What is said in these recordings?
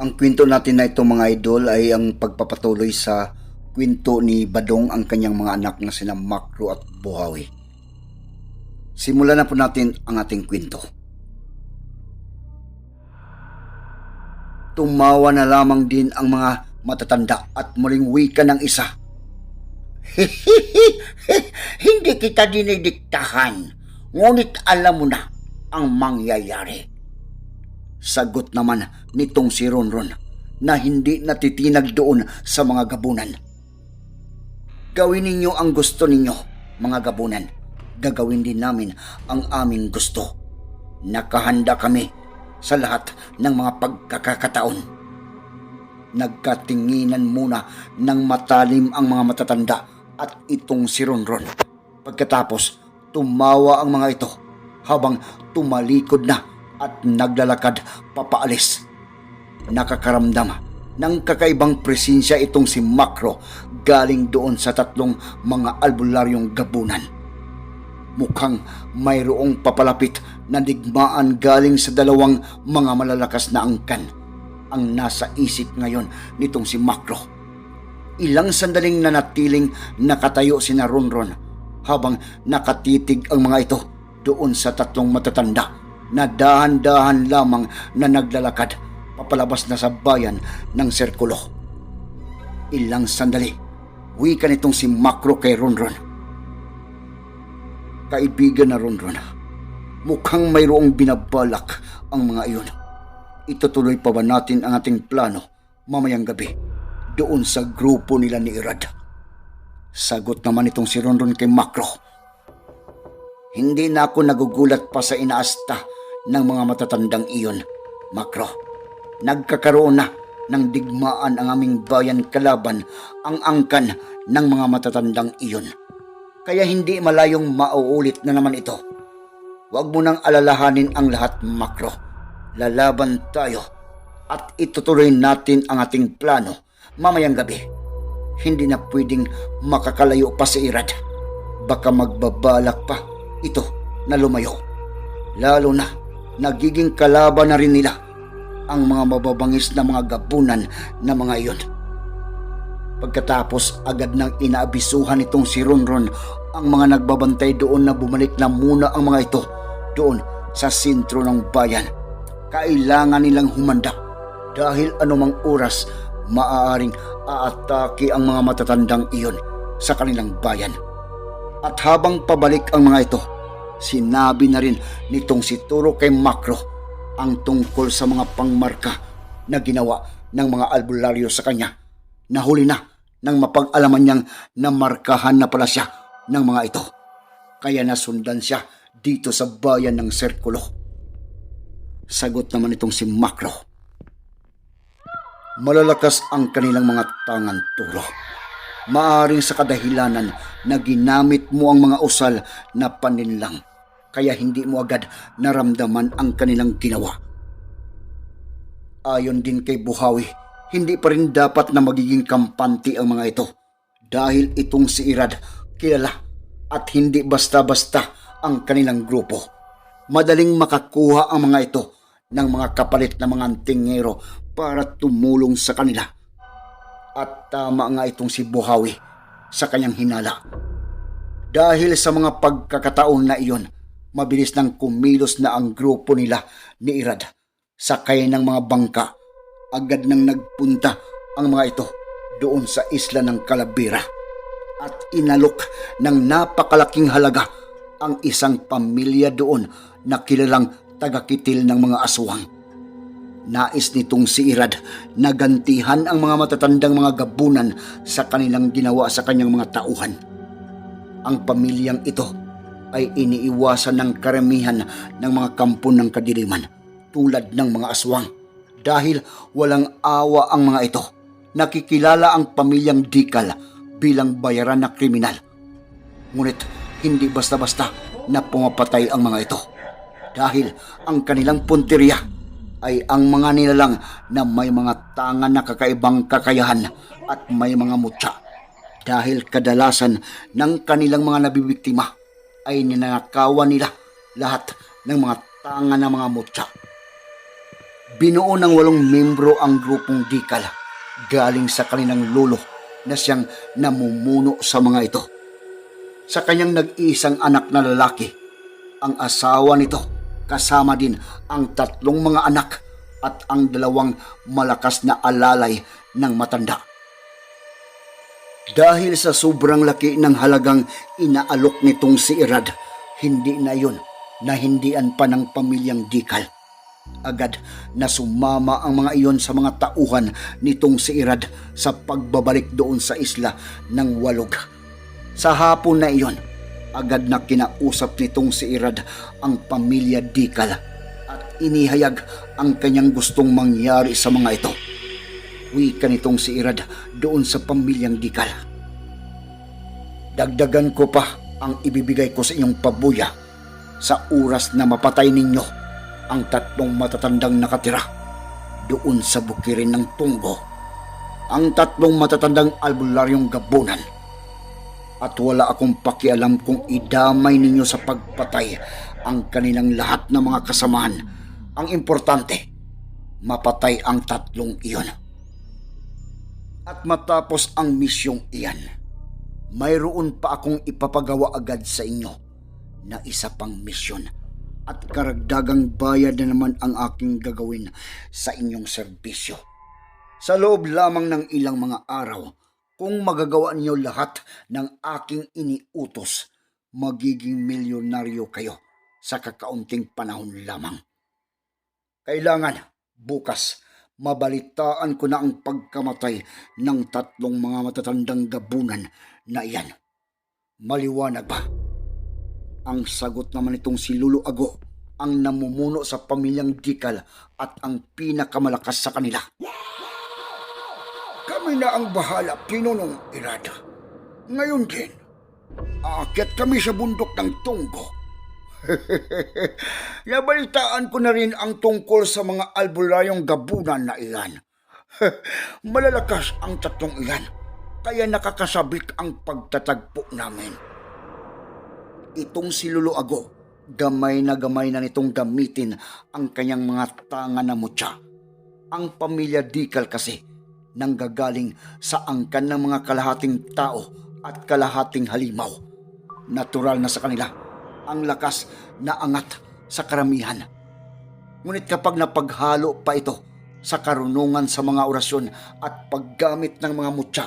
Ang kwento natin na ito mga idol ay ang pagpapatuloy sa kwento ni Badong ang kanyang mga anak na sina Makro at Buhawi. Simulan na po natin ang ating kwento. Tumawa na lamang din ang mga matatanda at muling wika ng isa. Hindi kita dinidiktahan, ngunit alam mo na ang mangyayari. Sagot naman nitong si Ronron na hindi natitinag doon sa mga gabunan. Gawin ninyo ang gusto ninyo, mga gabunan. Gagawin din namin ang aming gusto. Nakahanda kami sa lahat ng mga pagkakataon. Nagkatinginan muna ng matalim ang mga matatanda at itong si Ronron. Pagkatapos, tumawa ang mga ito habang tumalikod na at naglalakad papaalis. Nakakaramdam ng kakaibang presensya itong si Makro galing doon sa tatlong mga albularyong gabunan. Mukhang mayroong papalapit na digmaan galing sa dalawang mga malalakas na angkan ang nasa isip ngayon nitong si Makro. Ilang sandaling nanatiling nakatayo si Ronron habang nakatitig ang mga ito doon sa tatlong matatanda na dahan-dahan lamang na naglalakad papalabas na sa bayan ng sirkulo. Ilang sandali, wika nitong si Makro kay Ronron. Kaibigan na Ronron, mukhang mayroong binabalak ang mga iyon. Itutuloy pa ba natin ang ating plano mamayang gabi doon sa grupo nila ni Irad? Sagot naman itong si Ronron kay Makro. Hindi na ako nagugulat pa sa inaasta ng mga matatandang iyon, Makro. Nagkakaroon na ng digmaan ang aming bayan kalaban ang angkan ng mga matatandang iyon. Kaya hindi malayong mauulit na naman ito. Huwag mo nang alalahanin ang lahat, Makro. Lalaban tayo at itutuloy natin ang ating plano mamayang gabi. Hindi na pwedeng makakalayo pa si Irad. Baka magbabalak pa ito na lumayo. Lalo na nagiging kalaban na rin nila ang mga mababangis na mga gabunan na mga iyon. Pagkatapos agad nang inaabisuhan itong si Ronron ang mga nagbabantay doon na bumalik na muna ang mga ito doon sa sentro ng bayan. Kailangan nilang humanda dahil anumang oras maaaring aatake ang mga matatandang iyon sa kanilang bayan. At habang pabalik ang mga ito, sinabi na rin nitong si Turo kay Makro ang tungkol sa mga pangmarka na ginawa ng mga albularyo sa kanya. Nahuli na nang mapag-alaman niyang namarkahan na pala siya ng mga ito. Kaya nasundan siya dito sa bayan ng Sirkulo. Sagot naman itong si Makro. Malalakas ang kanilang mga tangan turo. Maaring sa kadahilanan na ginamit mo ang mga usal na paninlang kaya hindi mo agad naramdaman ang kanilang ginawa. Ayon din kay Buhawi, hindi pa rin dapat na magiging kampante ang mga ito dahil itong si Irad kilala at hindi basta-basta ang kanilang grupo. Madaling makakuha ang mga ito ng mga kapalit na mga antingero para tumulong sa kanila. At tama nga itong si Buhawi sa kanyang hinala. Dahil sa mga pagkakataon na iyon, mabilis nang kumilos na ang grupo nila ni Irad. Sakay ng mga bangka, agad nang nagpunta ang mga ito doon sa isla ng Calabira at inalok ng napakalaking halaga ang isang pamilya doon na kilalang tagakitil ng mga aswang. Nais nitong si Irad na gantihan ang mga matatandang mga gabunan sa kanilang ginawa sa kanyang mga tauhan. Ang pamilyang ito ay iniiwasan ng karamihan ng mga kampo ng kadiliman tulad ng mga aswang. Dahil walang awa ang mga ito, nakikilala ang pamilyang Dikal bilang bayaran na kriminal. Ngunit hindi basta-basta na pumapatay ang mga ito. Dahil ang kanilang punteriya ay ang mga nilalang na may mga tangan na kakaibang kakayahan at may mga mutya. Dahil kadalasan ng kanilang mga nabibiktima ay ninanakawan nila lahat ng mga tangan ng mga mutya. Binuo ng walong membro ang grupong Dikal galing sa kanilang lolo na siyang namumuno sa mga ito. Sa kanyang nag-iisang anak na lalaki, ang asawa nito kasama din ang tatlong mga anak at ang dalawang malakas na alalay ng matanda. Dahil sa sobrang laki ng halagang inaalok nitong si Irad, hindi na yun na hindian pa ng pamilyang Dikal. Agad na sumama ang mga iyon sa mga tauhan nitong si Irad sa pagbabalik doon sa isla ng Walog. Sa hapon na iyon, agad na kinausap nitong si Irad ang pamilya Dikal at inihayag ang kanyang gustong mangyari sa mga ito. Wika nitong si Irad doon sa pamilyang Dikal. Dagdagan ko pa ang ibibigay ko sa inyong pabuya sa oras na mapatay ninyo ang tatlong matatandang nakatira doon sa bukirin ng tunggo. Ang tatlong matatandang albularyong gabunan. At wala akong pakialam kung idamay ninyo sa pagpatay ang kanilang lahat ng mga kasamahan. Ang importante, mapatay ang tatlong iyon. At matapos ang misyong iyan, mayroon pa akong ipapagawa agad sa inyo na isa pang misyon at karagdagang bayad na naman ang aking gagawin sa inyong serbisyo. Sa loob lamang ng ilang mga araw, kung magagawa niyo lahat ng aking iniutos, magiging milyonaryo kayo sa kakaunting panahon lamang. Kailangan bukas mabalitaan ko na ang pagkamatay ng tatlong mga matatandang gabunan na iyan. Maliwanag ba? Ang sagot naman itong si Lulu Ago ang namumuno sa pamilyang Dikal at ang pinakamalakas sa kanila. Kami na ang bahala, Pinunong Irada. Ngayon din, aakyat kami sa bundok ng Tunggo. Nabalitaan ko na rin ang tungkol sa mga albulayong gabunan na iyan. Malalakas ang tatlong iyan, kaya nakakasabik ang pagtatagpo namin. Itong si Lulu Ago, gamay na gamay na nitong gamitin ang kanyang mga tanga na mutya. Ang pamilya Dikal kasi nanggagaling sa angkan ng mga kalahating tao at kalahating halimaw. Natural na sa kanila ang lakas na angat sa karamihan. Ngunit kapag napaghalo pa ito sa karunungan sa mga orasyon at paggamit ng mga mutya,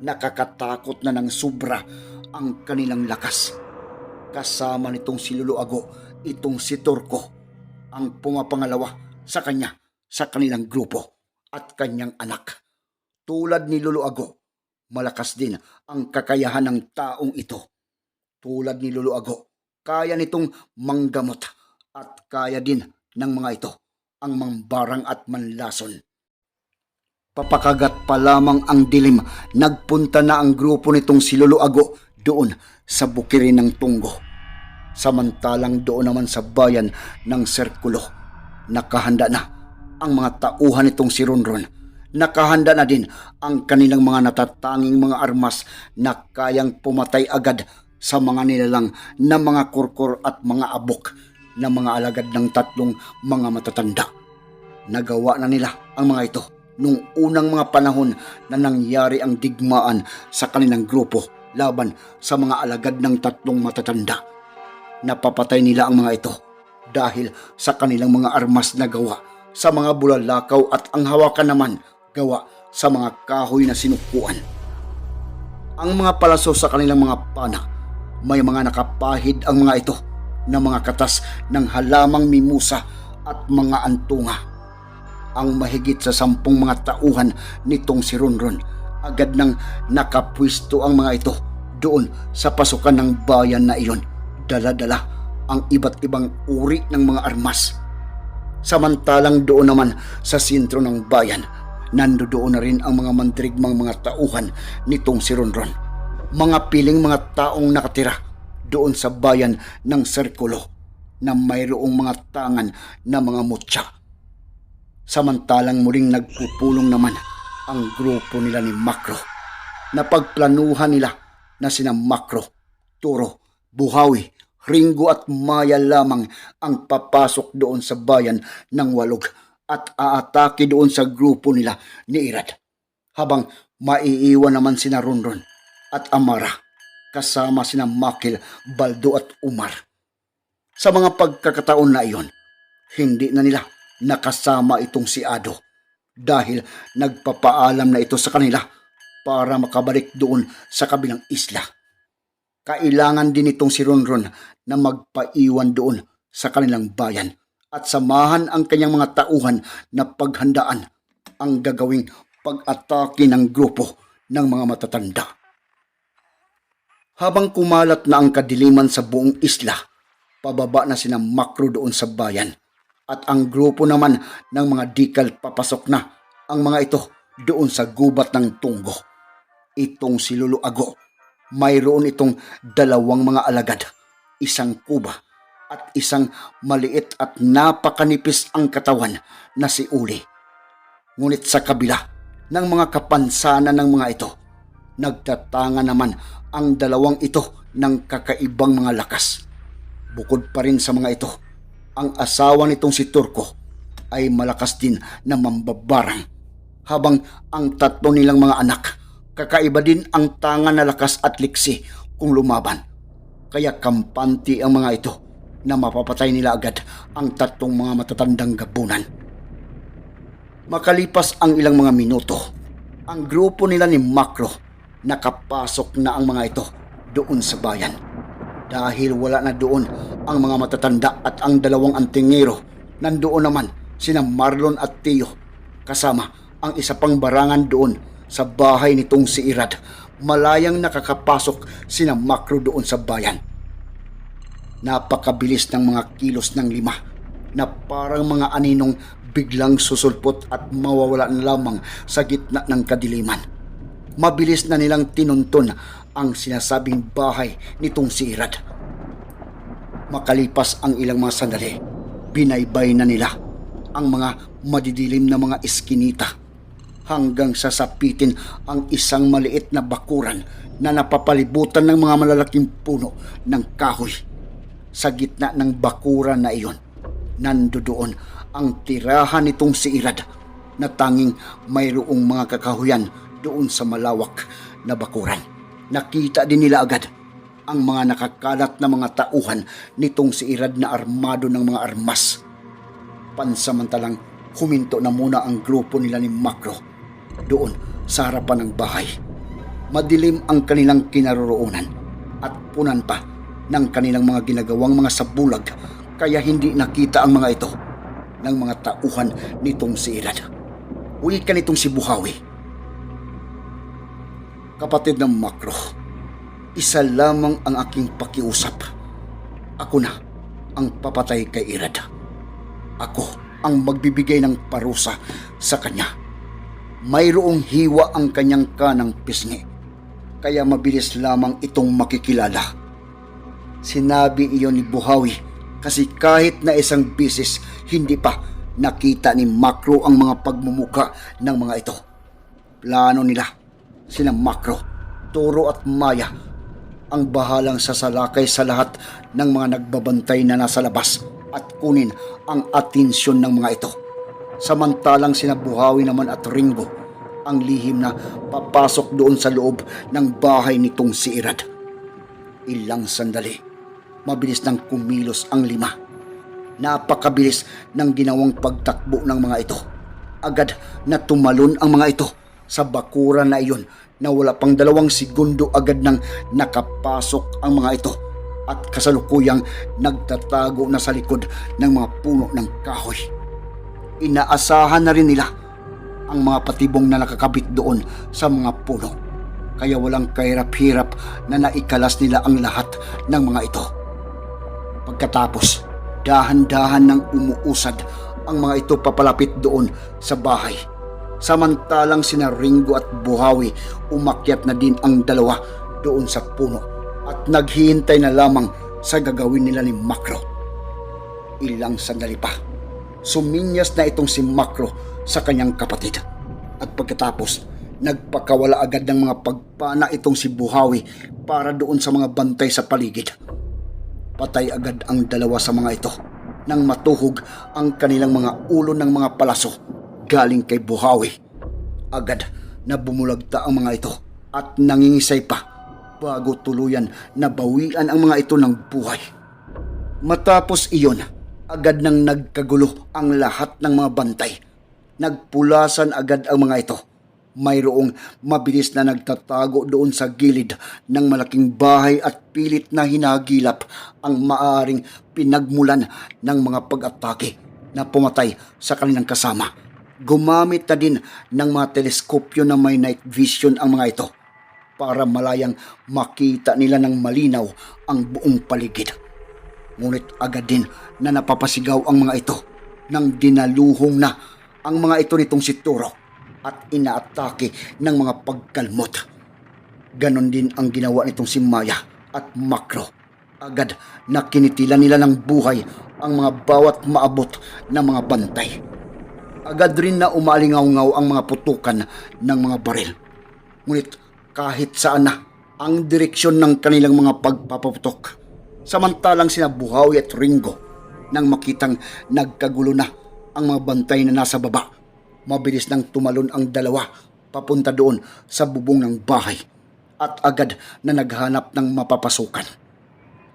nakakatakot na ng sobra ang kanilang lakas. Kasama nitong si Luluago, itong si Turko, ang pumapangalawa sa kanya sa kanilang grupo at kanyang anak. Tulad ni Luluago, malakas din ang kakayahan ng taong ito. Tulad ni Luluago, kaya nitong manggamot at kaya din ng mga ito ang mangbarang at manlason. Papakagat pa lamang ang dilim, nagpunta na ang grupo nitong si Luluago doon sa bukirin ng tunggo. Samantalang doon naman sa bayan ng Serkulo, nakahanda na ang mga tauhan nitong si Ronron. Nakahanda na din ang kanilang mga natatanging mga armas na kayang pumatay agad sa mga nilalang na mga kurkur at mga abok na mga alagad ng tatlong mga matatanda. Nagawa na nila ang mga ito nung unang mga panahon na nangyari ang digmaan sa kanilang grupo laban sa mga alagad ng tatlong matatanda. Napapatay nila ang mga ito dahil sa kanilang mga armas na gawa sa mga bulalakaw at ang hawakan naman gawa sa mga kahoy na sinukuan. Ang mga palaso sa kanilang mga pana, may mga nakapahid ang mga ito na mga katas ng halamang mimusa at mga antunga. Ang mahigit sa sampung mga tauhan nitong si Ronron, agad nang nakapwisto ang mga ito doon sa pasukan ng bayan na iyon. Dala-dala ang iba't ibang uri ng mga armas. Samantalang doon naman sa sentro ng bayan, nandoon na rin ang mga mandirigmang mga tauhan nitong si Ronron. Mga piling mga taong nakatira doon sa bayan ng Sirkulo na mayroong mga tangan na mga mutya. Samantalang muling nagpupulong naman ang grupo nila ni Makro na pagplanuhan nila na sina Makro, Turo, Buhawi, Ringo at Maya lamang ang papasok doon sa bayan ng Walog at aatake doon sa grupo nila ni Irad. Habang maiiwan naman sina Ronron at Amara kasama sina Makil, Baldo at Umar. Sa mga pagkakataon na iyon, hindi na nila nakasama itong si Ado dahil nagpapaalam na ito sa kanila para makabalik doon sa kabilang isla. Kailangan din itong si Ronron na magpaiwan doon sa kanilang bayan at samahan ang kanyang mga tauhan na paghandaan ang gagawing pag-atake ng grupo ng mga matatanda. Habang kumalat na ang kadiliman sa buong isla, pababa na sina Makro doon sa bayan at ang grupo naman ng mga dikal papasok na ang mga ito doon sa gubat ng tunggo. Itong si Lulu Ago, mayroon itong dalawang mga alagad, isang kuba at isang maliit at napakanipis ang katawan na si Uli. Ngunit sa kabila ng mga kapansanan ng mga ito, nagtatanga naman ang dalawang ito ng kakaibang mga lakas. Bukod pa rin sa mga ito, ang asawa nitong si Turko ay malakas din na mambabarang. Habang ang tatlo nilang mga anak, kakaiba din ang tanga na lakas at liksi kung lumaban. Kaya kampanti ang mga ito na mapapatay nila agad ang tatlong mga matatandang gabunan. Makalipas ang ilang mga minuto, ang grupo nila ni Makro nakapasok na ang mga ito doon sa bayan. Dahil wala na doon ang mga matatanda at ang dalawang antingero, nandoon naman sina Marlon at Tio kasama ang isa pang barangan doon sa bahay nitong si Irad. Malayang nakakapasok sina Makro doon sa bayan. Napakabilis ng mga kilos ng lima na parang mga aninong biglang susulpot at mawawala na lamang sa gitna ng kadiliman. Mabilis na nilang tinuntun ang sinasabing bahay nitong si Irad. Makalipas ang ilang mga sandali, binaybay na nila ang mga madidilim na mga eskinita hanggang sasapitin ang isang maliit na bakuran na napapalibutan ng mga malalaking puno ng kahoy. Sa gitna ng bakuran na iyon, nandoon ang tirahan nitong si Irad na tanging mayroong mga kakahuyan doon sa malawak na bakuran. Nakita din nila agad ang mga nakakalat na mga tauhan nitong si Irad na armado ng mga armas. Pansamantalang huminto na muna ang grupo nila ni Makro doon sa harapan ng bahay. Madilim ang kanilang kinaroroonan at punan pa ng kanilang mga ginagawang mga sabulag kaya hindi nakita ang mga ito ng mga tauhan nitong si Irad. Uwi ka nitong si Buhawi. Kapatid ng Makro, isa lamang ang aking pakiusap. Ako na ang papatay kay Irad. Ako ang magbibigay ng parusa sa kanya. Mayroong hiwa ang kanyang kanang pisngi, kaya mabilis lamang itong makikilala. Sinabi iyon ni Buhawi kasi kahit na isang bisis hindi pa nakita ni Makro ang mga pagmumuka ng mga ito. Plano nila, sina Makro, Toro at Maya, ang bahalang sasalakay sa lahat ng mga nagbabantay na nasa labas at kunin ang atensyon ng mga ito. Samantalang sina Buhawi naman at Ringo ang lihim na papasok doon sa loob ng bahay nitong si Irad. Ilang sandali, mabilis nang kumilos ang lima. Napakabilis ng ginawang pagtakbo ng mga ito. Agad na tumalon ang mga ito sa bakura na iyon na wala pang dalawang segundo agad nang nakapasok ang mga ito at kasalukuyang nagtatago na sa likod ng mga puno ng kahoy. Inaasahan na rin nila ang mga patibong na nakakabit doon sa mga puno. Kaya walang kahirap-hirap na naikalas nila ang lahat ng mga ito. Pagkatapos, dahan-dahan ng umuusad ang mga ito papalapit doon sa bahay. Samantalang sina Ringo at Buhawi umakyat na din ang dalawa doon sa puno at naghihintay na lamang sa gagawin nila ni Makro. Ilang sandali pa, suminyas na itong si Makro sa kanyang kapatid. At pagkatapos, nagpakawala agad ng mga pagpana itong si Buhawi para doon sa mga bantay sa paligid. Patay agad ang dalawa sa mga ito nang matuhog ang kanilang mga ulo ng mga palaso galing kay Buhawi. Agad na bumulagta ang mga ito at nangingisay pa bago tuluyan na bawian ang mga ito ng buhay. Matapos iyon, agad nang nagkagulo ang lahat ng mga bantay. Nagpulasan agad ang mga ito. Mayroong mabilis na nagtatago doon sa gilid ng malaking bahay at pilit na hinagilap ang maaring pinagmulan ng mga pag-atake na pumatay sa kanilang kasama. Gumamit na din ng mga teleskopyo na may night vision ang mga ito para malayang makita nila ng malinaw ang buong paligid. Ngunit agad din na napapasigaw ang mga ito nang dinaluhong na ang mga ito nitong si Turo at inaatake ng mga pagkalmot. Ganon din ang ginawa nitong si Maya at Makro. Agad na kinitilan nila ng buhay ang mga bawat maabot na mga bantay. Agad rin na umalingaw-ngaw ang mga putukan ng mga baril. Ngunit kahit saan na ang direksyon ng kanilang mga pagpapaputok. Samantalang sina Buhawi at Ringo nang makitang nagkagulo na ang mga bantay na nasa baba. Mabilis nang tumalon ang dalawa papunta doon sa bubong ng bahay at agad na naghanap ng mapapasukan.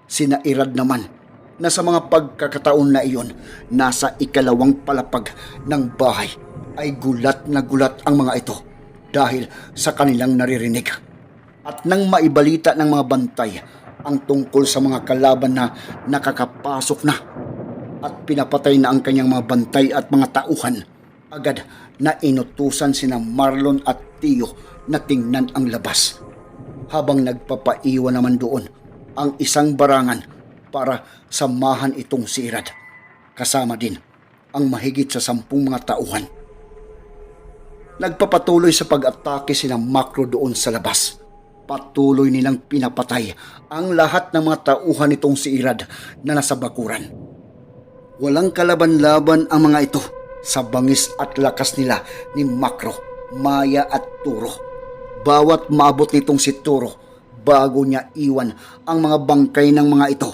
Sina Irad naman na sa mga pagkakataon na iyon nasa ikalawang palapag ng bahay ay gulat na gulat ang mga ito dahil sa kanilang naririnig. At nang maibalita ng mga bantay ang tungkol sa mga kalaban na nakakapasok na at pinapatay na ang kanyang mga bantay at mga tauhan, agad na inutusan sina Marlon at Tio na tingnan ang labas. Habang nagpapaiwan naman doon ang isang barangan para samahan itong si Irad. Kasama din ang mahigit sa sampung mga tauhan. Nagpapatuloy sa pag-atake sina Makro doon sa labas. Patuloy nilang pinapatay ang lahat ng mga tauhan nitong si Irad na nasa bakuran. Walang kalaban-laban ang mga ito sa bangis at lakas nila ni Makro, Maya at Turo. Bawat maabot nitong si Turo bago niya iwan ang mga bangkay ng mga ito,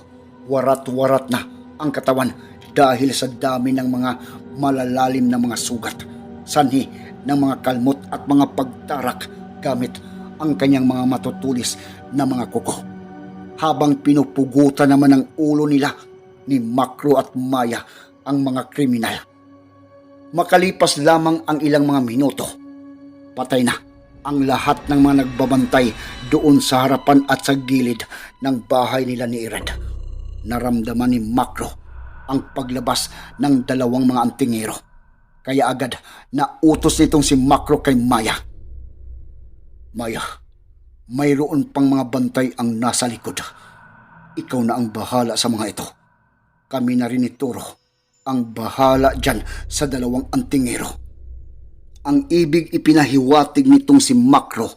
warat-warat na ang katawan dahil sa dami ng mga malalalim na mga sugat, sanhi ng mga kalmot at mga pagtarak gamit ang kanyang mga matutulis na mga kuko. Habang pinupugutan naman ang ulo nila ni Makro at Maya ang mga kriminal. Makalipas lamang ang ilang mga minuto, patay na ang lahat ng mga nagbabantay doon sa harapan at sa gilid ng bahay nila ni Irad. Naramdaman ni Makro ang paglabas ng dalawang mga antingero. Kaya agad na utos nitong si Makro kay Maya. Maya, mayroon pang mga bantay ang nasa likod. Ikaw na ang bahala sa mga ito. Kami na rin ni Turo ang bahala dyan sa dalawang antingero. Ang ibig ipinahiwatig nitong si Makro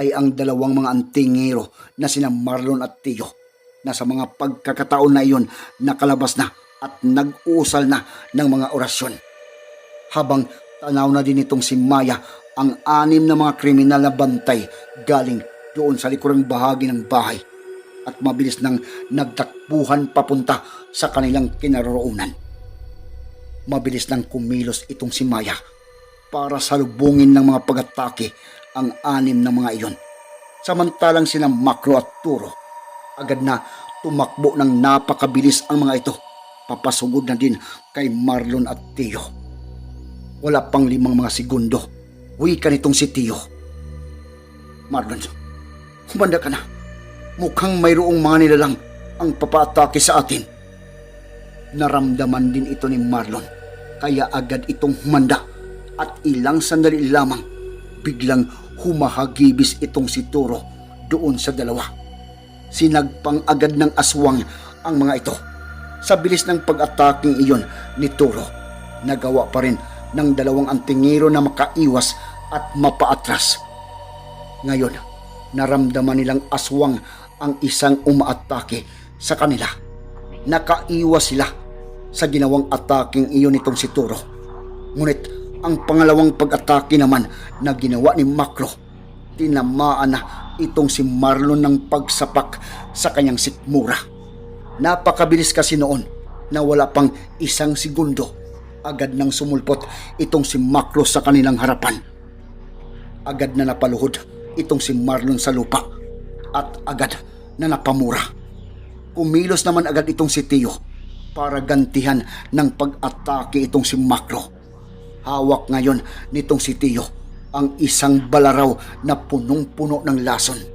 ay ang dalawang mga antingero na sina Marlon at Tio na sa mga pagkakataon na iyon nakalabas na at nag-usal na ng mga orasyon. Habang tanaw na din itong si Maya ang anim na mga kriminal na bantay galing doon sa likurang bahagi ng bahay at mabilis nang nagtakbuhan papunta sa kanilang kinaroroonan. Mabilis nang kumilos itong si Maya para salubungin ng mga pag-atake ang anim na mga iyon. Samantalang sina Makro at Turo, agad na tumakbo ng napakabilis ang mga ito. Papasugod na din kay Marlon at Tio. Wala pang limang mga segundo. Wika nitong si Tio. Marlon, humanda ka na. Mukhang mayroong mga nilalang ang papaatake sa atin. Naramdaman din ito ni Marlon. Kaya agad itong humanda at ilang sandali lamang biglang humahagibis itong si Turo doon sa dalawa. Sinagpang agad ng aswang ang mga ito. Sa bilis ng pag-ataking iyon ni Turo, nagawa pa rin ng dalawang antingero na makaiwas at mapaatras. Ngayon, naramdaman nilang aswang ang isang umaatake sa kanila. Nakaiwas sila sa ginawang ataking iyon nitong si Turo. Ngunit ang pangalawang pag-atake naman na ginawa ni Makro, tinamaan na itong si Marlon ng pagsapak sa kanyang sikmura. Napakabilis kasi noon na wala pang isang segundo. Agad nang sumulpot itong si Makro sa kanilang harapan. Agad na napaluhod itong si Marlon sa lupa at agad na napamura. Kumilos naman agad itong si Tio para gantihan ng pag-atake itong si Makro. Hawak ngayon nitong si Tio ang isang balaraw na punong-puno ng lason.